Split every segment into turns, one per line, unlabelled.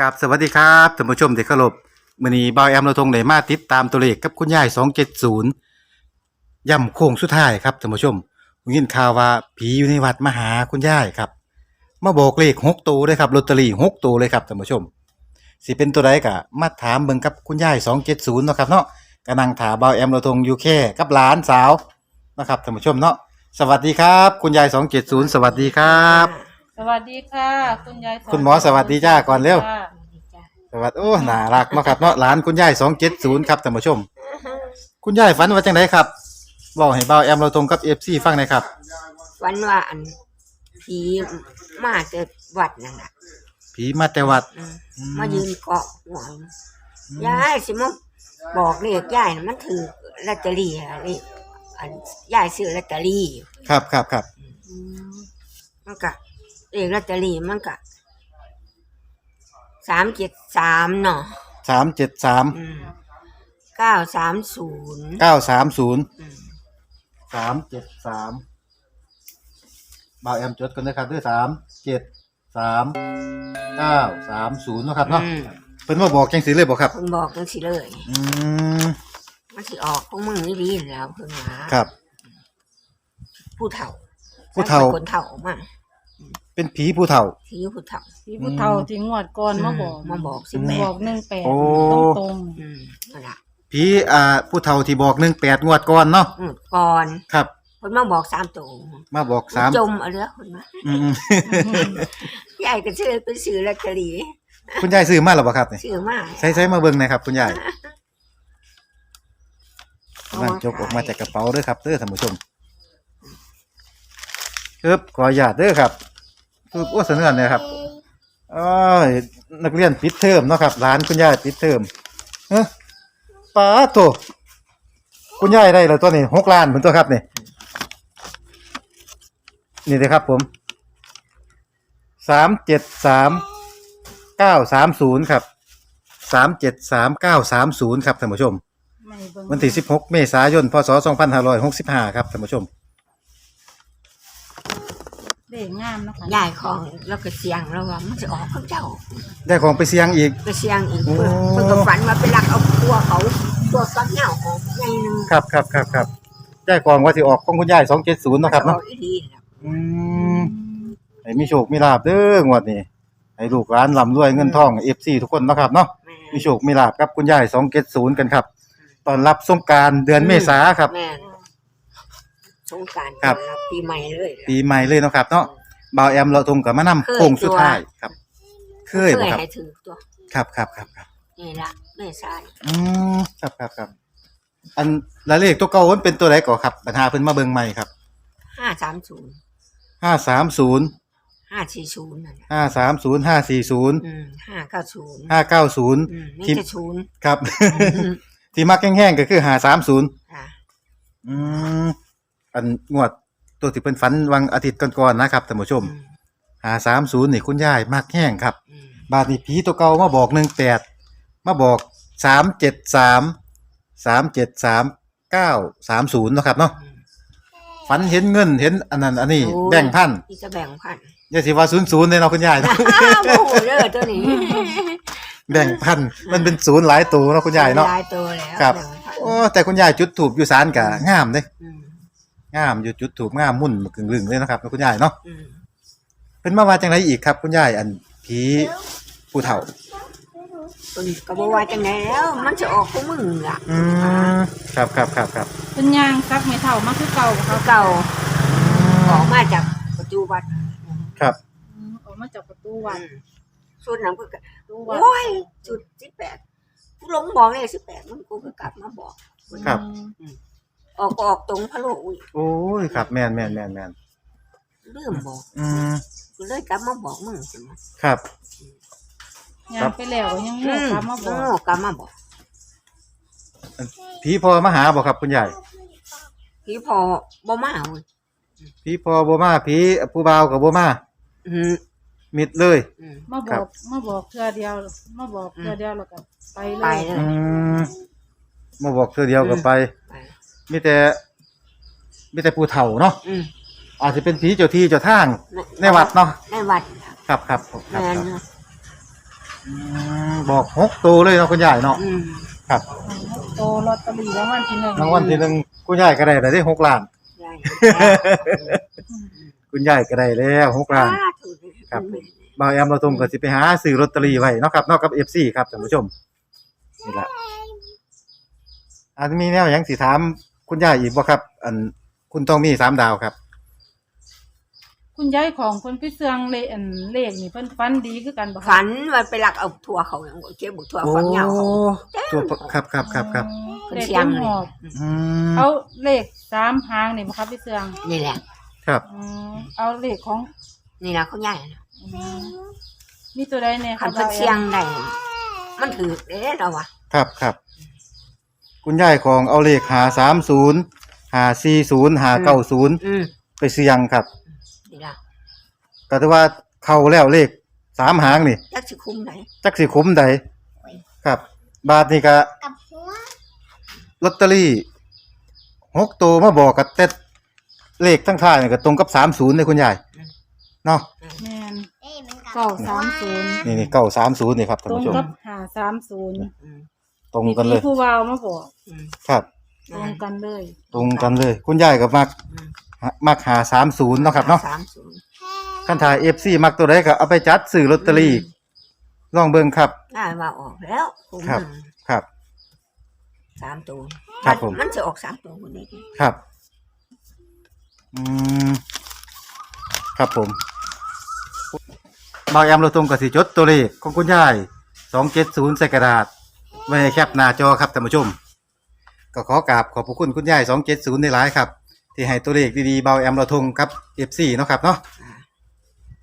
กับสวัสดีครับท่านผู้ชมที่เคารพมื้อนี้บ่าวแอมเราทงได้มาติดตามตัวเลขกับคุณยาย 270ย่ำโค้งสุดท้ายครับท่านผู้ชมผมยินข่าวว่าผีอยู่ในวัดมาหาคุณยายครับ มาบอกเลข6ตัวเลยครับลอตเตอรี่6ตัวเลยครับท่านผู้ชมสิเป็นตัวใดก็มาถามเบิ่งกับคุณยาย 270เนาะครับเนาะก็นั่งถามบ่าวแอมเราทงอยู่แค่กับหลานสาวนะครับท่านผู้ชมเนาะสวัสดีครับ คุณยาย 270 สวัสดีครับ
สวัสดีค่ะ คุณยายสน
คุณหมอสวัสดีจ้าก่อนเร็ว
ค่ะ
สวัสดีโอ้น่ารักเนาะครับเนาะหลานคุณยาย270ครับท่านผู้ชม คุณยายฝันว่าจังไดครับบอกให้เบาแอมเราตรงกับ FC ฟังหน่อยครับ
วันว่าอันผีมาเจอวัดนั่นแหละ
ผีมาแต่วัด
อืม
อืม
มายืนเกาะหัวยายสิมาบอกเลขยายน่ะมันถือลอตเตอรี่อะไรอันยายซื้อลอตเตอรี่
ครับครับครับ
มันก็ เลขลอตเตอรี่มันก็สามเจ็ดสามเนาะ
373
อืมเก้าสามศูนย์
930
ม
373เบาแอมจดกันนะครับด้วย3 7 3 9 30เนาะครับเนาะ
อืม
เพิ่นมาบอกจังสิเลยบ่ครับ
คุณบอกจังสิเลย
อืม
มันสิออกของมึงนี่ดีแล้วเพิ่งว่า
ครับ
ผู้เฒ่า
ผู้เฒ่า
ป็นคนเฒ่ามา
เป็นผีผู้เฒ่า
ที่ผู้เฒ่า
พี่ผู้เฒ่าที่งวดก่อนมาบอก
มาบอกสิ
อืม
แม่
บอกหนึ่งแปด
โอ้
ตรง
อืมนั่นล่ะ
ผีอ่าผู้เฒ่าที่บอก18งวดก่อนเนาะ
อืมก่อน
ครับ
คนมาบอกสามตัว
มาบอกสาม
จมเอาเรือคนมา
อืม
ยายก็ซื้อไปซื้อลอตเตอรี่
ๆคุณยายซื้อมาหรือเปล่าครับนี่
ซื้อมา
ใช้ใช้มาเบิ่งหนะครับ คุณยายนั่งจกออกมาจากกระเป๋าเด้อครับเด้อท่านผู้ชม ครับขออนุญาตเด้อครับคืออ้วเสนอเนี่ยครับอ้อยนักเรียนปิดเทอมเนาะครับร้านคุณยายปิดเทอมเฮ้ป้าโตคุณยายได้แล้วตัวนี้หกล้านเหมือนตัวครับนี่นี่เลยครับผมสามเจ็ดสามเก้าสามศูนย์ครับสามเจ็ดสามเก้าสามศูนย์ครับท่านผู้ชม
ๆไม่เบิ่ง
วันที่16เมษายนพศ2565ครับท่านผู้ชม
เด็กงามเนาะคะ
ยายของแล้วก็เสียงแล้วว่ามันจะออกของเจ้า
ได้ของไปเสี่ยงอีก
ก็เสียงอีก
โอ้
เพิ่นเพิ่นก็ฝันว่าไปลักเอาตัวเขาตัวฟักเหงาออกใหญ่หนึง
ครับครับครับครับได้ของว่าสิออกของคุณยาย270เนาะครับ
อ
เนาะ
อกอีหลีน่ะ
อืมให้มีโชคมีลาบเด้องวดนี้ให้ลูกหลานร่ำรวยเงินทอง FC ทุกคนเนาะครับเนาะ
แม่
มีโชคมีลาบกับคุณยาย270กันครับตอนรับสงกรารเดือนเมษาครับ
แม่ส งกราร
ครับ
ปีใหม่เลยล่ะ
ปีใหม่เลยเนาะครับเนาะบ่าวแอมเราทงกับมานำ
เคย
โค้งสุด
ตัว
ท้ายครับ เคยบ่ครับ
ให้ถือตัว
ครับครับครับครับ
นี่ละแม่ชาย
อืมครับครับครับ อันละเลขตัวเก่ามันเป็นตัวไหนก่อครับปัญหาเพิ่นมาเบิ่งใหม่ครับ
ห้าสามศูนย์
ห้าสามศูนย์
ห้าสี่ศูนย์นั่นน่ะ
ห้าสามศูนย์ห้าสี่ศูนย์
อืมห้าเก้าศูนย์
ห้าเก้าศูนย์
อืมมี
ที่
แต่ศูนย์
ครับ
อืม
ที่มักแห้งๆก็คือห้าสามศูนย์
ค่ะ
อืม อันงวดตัวที่เพิ่นฝันวันอาทิตย์ก่อนๆนะครับท่านผู้ชม
อืม
ห้าสามศูนย์นี่คุณยายมักแห้งครับ
อืม
บาดนี้ผีตัวเก่ามาบอกหนึ่งแปดมาบอกสามเจ็ดสามสามเจ็ดสามเก้าสามศูนย์นาะครับเนาะ
อืม
ฝันเห็นเงินเห็นอันนั้นอันนี้
โอ้ย
แบ่งพัน
นี่จะแบ่งพัน
อย่าสิว่าศูนย์ศูนย์เลยเนาะคุณยายเนาะ
โอ้โหเด้อตัวนี้
แบ่งพันมันเป็นศูนย์หลายตัวเนาะคุณยายเนาะ
หลายตัวแล้ว
ครับ
แบ่งพัน
โอ้แต่คุณยายจุดถูกอยู่ศาลกะงามเด้
อืม
งามอยู่จุดถูกงามมุ่นกึ่งลึงเลยนะครับคุณยายเนาะ
อืม
เป็นมาว่าจังไรอีกครับคุณยายอันผีผู้เฒ่า
ตัวนี้ก็บอกว่าจังไงแล้วมันจะออกของมึงล่ะ
อืมครับครับครับครับ
เป็นยางซักไม่เท่ามาคือเก่าบ่
เขา
คะ
เก่าออกมาจากประตูวัด
ครับ
อืมออกมาจากประตูวัด
อืมสุดนั้นก็
ประตูวัด
โอ้ยจุดสิบแปดผู้หลงบอกเลยสิบแปดมันกูก็กลับมาบอก
ครับ
อืม
ออกก็ออกตรงพะโลอุ้ย
โอ้ยครับแม่นแม่นแม่นแม่น
เริ่มบอก
อืม
กูเลยกลับมาบอกมึงสิมา
ครับ
ยางไปแล้วยังโง่กลับมาบอก
โง่กลับมาบอก
ผีพอมาหาบ่ครับคุณยาย
พี่พอบ่มาเว้ย
ผีพอบ่มาผีผู้บ่าวกับบ่มา
อืม
มิดเลย
อืม
มาบ
ครั
อบกมาบอกเทื่อเดียวมาบอกเทื่อเดียวแล้วก็ไปเล
ไป
ย
เลย
อืมมาบอกเธอเดียวก็ไป
ไป
มีแต่มีแต่ผู้เฒ่าเนาะ
อืม
อาจจะเป็นผีเจ้าที่เจ้าทาง ในวัดเนาะ
ในวัด
ครับครับครับ
แม่น
ครับ
เนาะ
อืมบอกหกตัวเลยเนาะคุณยายเนาะ
อืม
ครับ
โตลอตเตอรี่รางวัลที่หนึ่ง
รางวัลที่หนึ่งคุณยายก็ได้ได้หกล้าน
ยาย
คุณยายก็ได้แล้วหกล้าน
ถูก
ครับบ่าวแอมเราตรงก็สิไปหาซื้อลอตเตอรี่ไว้เนาะครับเนอกกับ FC ครับท่านผู้ชมนี่ล่ะอาจจะมีแนวหยังสิถาม คุณยายอีกบ่ครับ อันคุณต้องมีสามดาวครับ
คุณยายของเพิ่นพี่เสืองเลขอันเลขนี่เพิ่นฟันดีคือกันบ่คะ
ฝันว่าไปลักเอาถั่วเขาอย่างเก็บบุกถั่วฝักยาวเขา
ตัวครับครับครับครับ
อืม
เพิ่น
เลข
เสียง
เต็ม
เล
ห
ย
อบ
อืม
เอาเลขสามหางนี่บ่คะพี่เสือง
นี่แหละ
ครับ
อืมเอาเลขของ
นี่แหละเขาใหญ่นะ
อืมมีตัวใดเนี่ย
ขันเพิ่นเสียงได้ มันถือเด้เราวะ
ครับครับ คุณยายของเอาเลขหาสามศูนย์หาสี่ศูนย์หาเก้าศูนย์
อืม
ไปเสี่ยงครับ
นี่ละ
ก็ถือว่าเข้าแล้วเลขสามหางนี่
จักสิคุ้มไหน
จักสิคุ้มใดครับ บาทนี่ก็ลอตเตอรี่หกตัวมาบอกกับแต่เลขทั้งท้ายนี่ก็ตรงกับสามศูนย์เลยคุณยายเนาะ
แม่นเก้าสามศูนย์
นี่นี่เก้าสามศูนย์นี่ครับท่าน
ตรง
ผู้ชม
กับหาสามศูนย์
อืม
ตรงกันเลย
ผู้วาวมาบอก
อืม
ครับ
ตรงกันเลย
ตรงกันเลย คุณยายกับมัก
อืม
มักหาสามศูนย์เนาะครับเนาะ
สามศูนย์
คันถ่ายเอฟซีมักตัวใดก็เอาไปจัดซื้อลอตเตอรี่ลองเบิ่งครับ
ได้ว่าออกแล้วคุ้ม
ครับ
หนึ่ง
ครับ
สามตัว
ครับผม
มันจะออกสามตัวคนนี้
ครับ อืม ครับผมบางแอมเราตรงกับสีจดตัวเลขของคุณยายสองเจ็ดศูนย์ใส่กระดาษ ไว้ให้แคปหน้าจอครับท่านผู้ชม ก็ขอกราบขอบพระคุณคุณยายสองเจ็ดศูนย์ในหลายครับ ที่ให้ตัวเลขดีๆเบาแอมเราทงครับเอฟซีเนาะครับเนาะ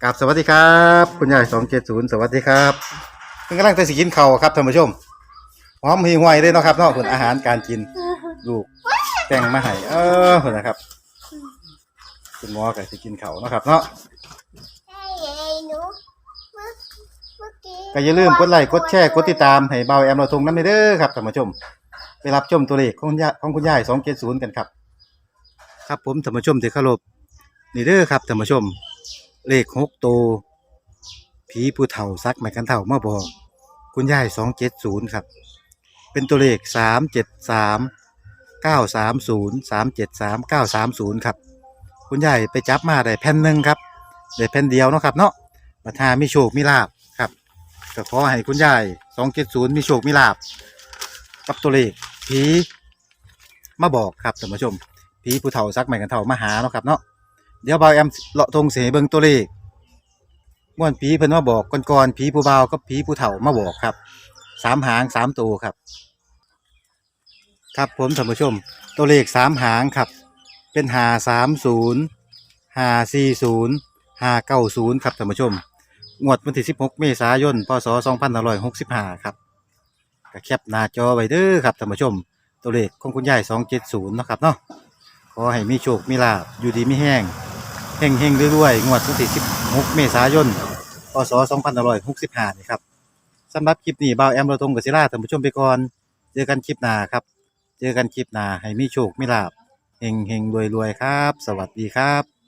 กราบสวัสดีครับ คุณยายสองเจ็ดศูนย์สวัสดีครับเพิ่งกำลังจะสิกินข้าวครับท่านผู้ชมหอมหีห่วยเลยเนาะครับเนาะผลอาหารการกินลูกแต่งมาให้เออผลนะครับ คุณหมอก็สิกินข้าวเนาะครับเนาะ ก็อย่าลืมกดไลค์กดแชร์กดติดตามให้เบาแอมเราทงน้ำเด้อครับท่านผู้ชม ไปรับชมตัวเลขของคุณยายของคุณยายสองเจ็ดศูนย์กันครับ ครับผมท่านผู้ชมที่เคารพนี่เด้อครับท่านผู้ชม เลขหกตัวผีผู้เฒ่าซักไม้กันเฒ่ามาบอกคุณยายสองเจ็ดศูนย์ครับ เป็นตัวเลขสามเจ็ดสามเก้าสามศูนย์สามเจ็ดสามเก้าสามศูนย์ครับ คุณยายไปจับมาได้แผ่นหนึ่งครับได้แผ่นเดียวเนาะครับเนาะมาทามีโชคมีลาบครับ ก็ขอให้คุณยายสองเจ็ดศูนย์มีโชคมีลาบกับตัวเลขผีมาบอกครับท่านผู้ชมผีผู้เฒ่าซักใหม่กันเฒ่ามาหาเนาะครับเนาะเดี๋ยวบ่าวแอมเลาะทงเสเบิงตัวเลขม่วนผีเพิ่นมาบอกก่อนๆผีผู้บ่าวกับผีผู้เฒ่ามาบอกครับสามหางสามตัวครับ ครับผมท่านผู้ชม ตัวเลขสามหางครับ เป็นหาสามศูนย์หาสี่ศูนย์หาเก้าศูนย์ครับท่านผู้ชม งวดวันที่ 16 เมษายน พศ 2565 ครับก็แคปหน้าจอไว้เด้อครับท่านผู้ชม ตัวเลขของคุณยาย 270 เนาะครับเนาะ ขอให้มีโชค มีลาบ อยู่ดีมีแห้งเฮงเฮงๆรวยๆ งวดวันที่ 16 เมษายน พศ 2565 นี่ครับสำหรับคลิปนี้บ่าวแอมเราตรงกับศิลาท่านผู้ชมไปก่อน เจอกันคลิปหน้าครับ เจอกันคลิปหน้าให้มีโชค มีลาบเฮงเฮงๆรวยๆ ครับ สวัสดีครับ